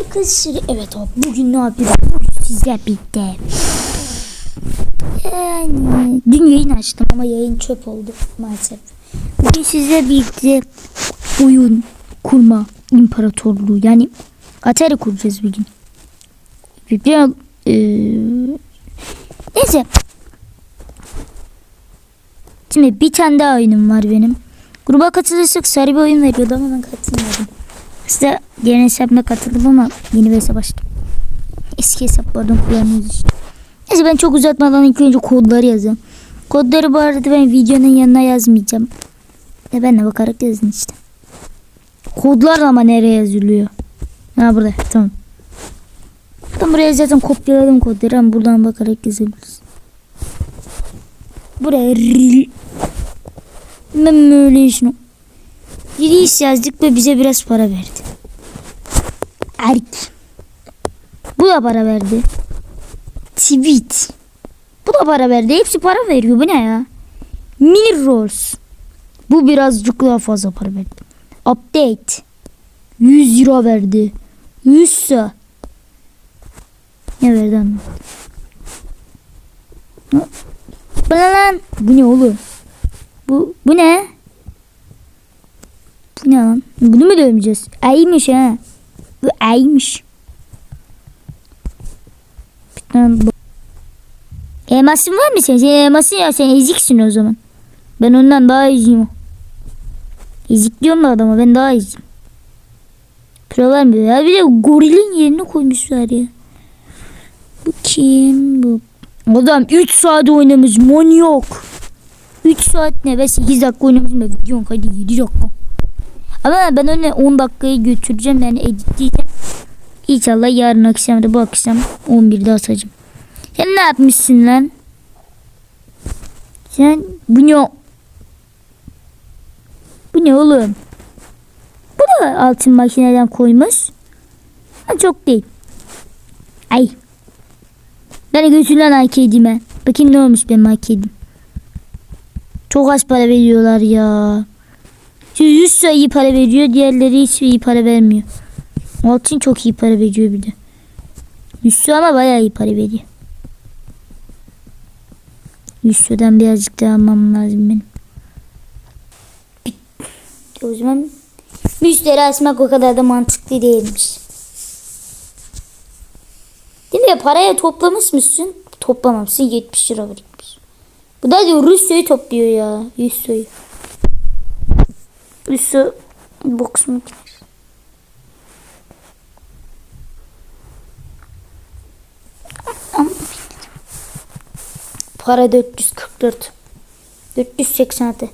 Arkadaşlar evet abi bugün ne yapıyoruz? Sizler birlikte. Yani dün yayın açtım ama yayın çöp oldu maalesef. Bugün sizler birlikte oyun kurma imparatorluğu yani Atari kuracağız bugün. Biraz eee neyse. Şimdi bir tane daha oyunum var benim. Gruba katılırsak sarı bir oyun veriyordu ama ben katılmadım. Size yeni hesabıma katıldım ama yeni bir hesap açtım. Eski hesaplardan kullanıyoruz işte. Neyse ben çok uzatmadan ilk önce kodları yazayım. Kodları bu arada ben videonun yanına yazmayacağım. Ya ben de bakarak yazın işte. Kodlar ama nereye yazılıyor? Ha burada tamam. Ben buraya zaten kopyaladım kodları ama buradan bakarak yazabiliriz. Buraya ril. Ben böyle şunu. Reis yazdık ve bize biraz para verdi. Erk. Bu da para verdi. Tweet. Bu da para verdi. Hepsi para veriyor. Bu ne ya? Mini. Bu birazcık daha fazla para verdi. Update. 100 euro verdi. 100 sa. Ne verdi anlamadım. Bu ne oğlum? Bu, bu ne? Ne lan? Bunu mu dövmeyeceğiz? Aymış ha. Bu aymış. Elmasın var mı sen? Sen elmasın ya sen eziksin o zaman. Ben ondan daha eziyim. Ezik diyorum da adama ben daha eziyim. Pro vermiyor ya. Bir de gorilin yerine koymuşlar ya. Bu kim bu? Adam 3 saat oynamış manyak. 3 saat ne be 8 dakika oynamışım da videom hadi 7 dakika. Ama ben öyle 10 dakikayı götüreceğim yani editleyeceğim. İnşallah yarın akşam da bu akşam 11'de atacağım. Sen ne yapmışsın lan? Sen bu ne? Bu ne oğlum? Bu da altın makineden koymuş. Ha, çok değil. Ay. Beni götür lan arcade'ime. Bakayım ne olmuş benim arcade'im. Çok az para veriyorlar ya. Şu 100 sayı iyi para veriyor. Diğerleri hiç iyi para vermiyor. Altın çok iyi para veriyor bir de. 100 ama bayağı iyi para veriyor. 100 sudan birazcık daha almam lazım benim. O zaman müşteri asmak o kadar da mantıklı değilmiş. Değil mi? Paraya toplamış mısın? Toplamamışsın 70 lira birikmiş. Bu da diyor Rusya'yı topluyor ya. Rusya'yı. Rusya boks makinesi. Para 444. 486.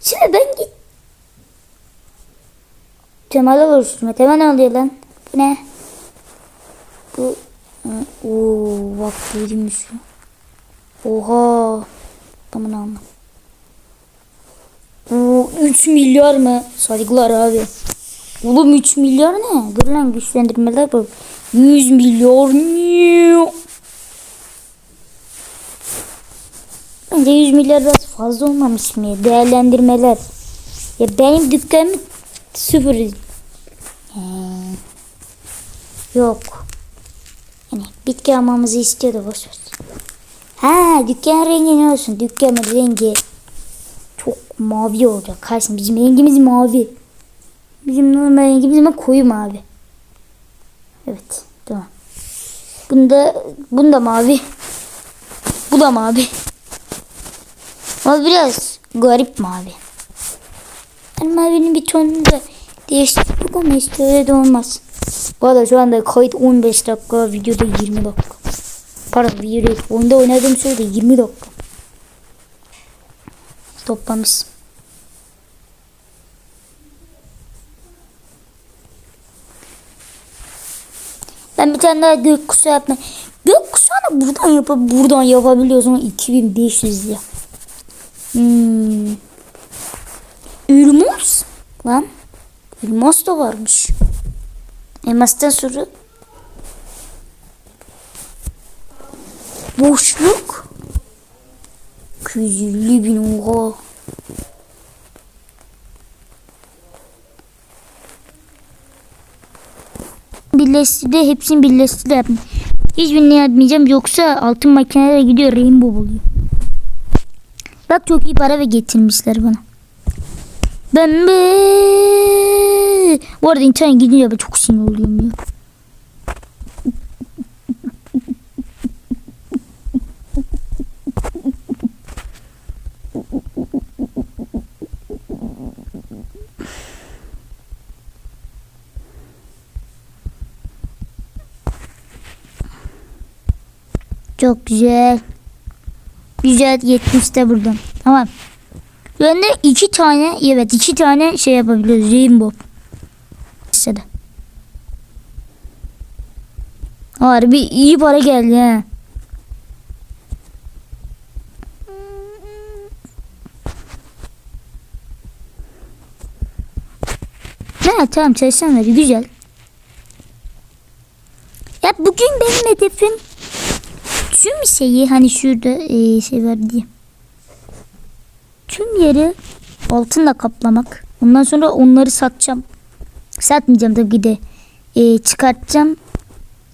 Şimdi ben git. Temel'e vuruşturma. Temel oluyor lan? Bu ne? Bu Ooo bak değilmiş şu. Oha. Tamam anlam. Oo 3 milyar mı? Saygılar abi. Oğlum 3 milyar ne? Dur lan güçlendirmeler bak. 100 milyar ne? Bence 100 milyar biraz fazla olmamış mı? Değerlendirmeler. Ya benim dükkanım sıfır. He. Yok. Yani bitki almamızı istiyordu boş ver. Ha dükkan rengi ne olsun? Dükkanın rengi mavi olacak. Karşım bizim rengimiz mavi. Bizim normal rengimiz ama koyu mavi. Evet tamam. Bunda bunda mavi. Bu da mavi. Ama biraz garip mavi. Ben mavinin bir tonunu da değiştirdik ama işte öyle de olmaz. Bu arada şu anda kayıt 15 dakika, videoda 20 dakika. Pardon video değil. Oyunda oynadığım sürede 20 dakika. Toplamış. Ben bir tane daha gökkuşağı yapma. Gökkuşağını buradan yapıp buradan yapabiliyorsun. 2500 lira. Hmm. Elmas. Lan. Elmas da varmış. Elmastan sonra boşluk 250 bin oha. Bir birleştirdi. Hepsini birleştirdi yaptım. Hiçbirini yapmayacağım. Yoksa altın makinelere gidiyor. Rainbow oluyor. Bak çok iyi para ve getirmişler bana. Ben be. Bu arada internet gidince ben çok sinir oluyorum ya. Çok güzel. Güzel 70 de buradan. Tamam. Yönde iki tane evet iki tane şey yapabiliyoruz. Rainbow. İşte de. Harbi iyi para geldi ha. Ha tamam çalışanları güzel. Ya bugün benim hedefim tüm şeyi hani şurada e, şey var diye. Tüm yeri altınla kaplamak. Ondan sonra onları satacağım. Satmayacağım tabii de. E, çıkartacağım.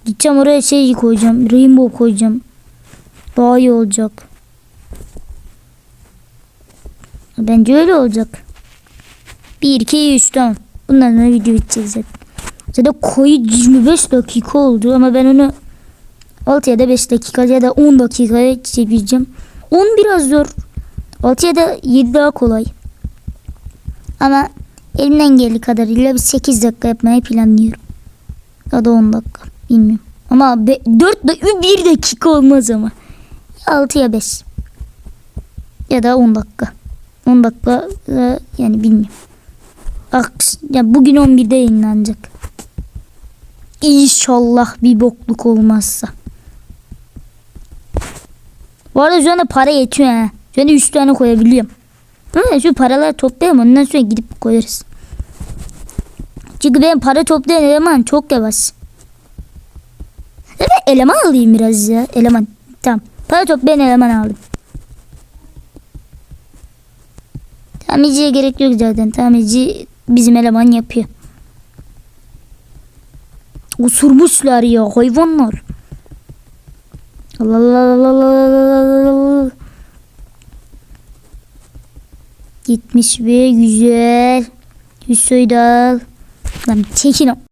Gideceğim oraya şey koyacağım. Rainbow koyacağım. Daha iyi olacak. Bence öyle olacak. 1, 2, 3 tamam. Bundan sonra video bitecek zaten. Zaten koyu 25 dakika oldu ama ben onu 6 ya da 5 dakika ya da 10 dakikaya çevireceğim. 10 biraz zor. 6 ya da 7 daha kolay. Ama elimden geldiği kadarıyla bir 8 dakika yapmayı planlıyorum. Ya da 10 dakika. Bilmiyorum. Ama 4 da 1 dakika olmaz ama. 6 ya 5. Ya da 10 dakika. 10 dakika e, yani bilmiyorum. Bak ya bugün 11'de yayınlanacak. İnşallah bir bokluk olmazsa. Bu arada şu anda para yetiyor ha. Şu anda 3 tane koyabiliyorum. Ha, şu paraları toplayalım ondan sonra gidip koyarız. Çünkü benim para toplayan eleman çok yavaş. Ya Ben eleman alayım biraz ya. Eleman. Tamam. Para toplayan eleman aldım. Tamirciye gerek yok zaten. Tamirci bizim eleman yapıyor. Usurmuşlar ya hayvanlar. Gitmiş ve güzel. Al. Lan çekin.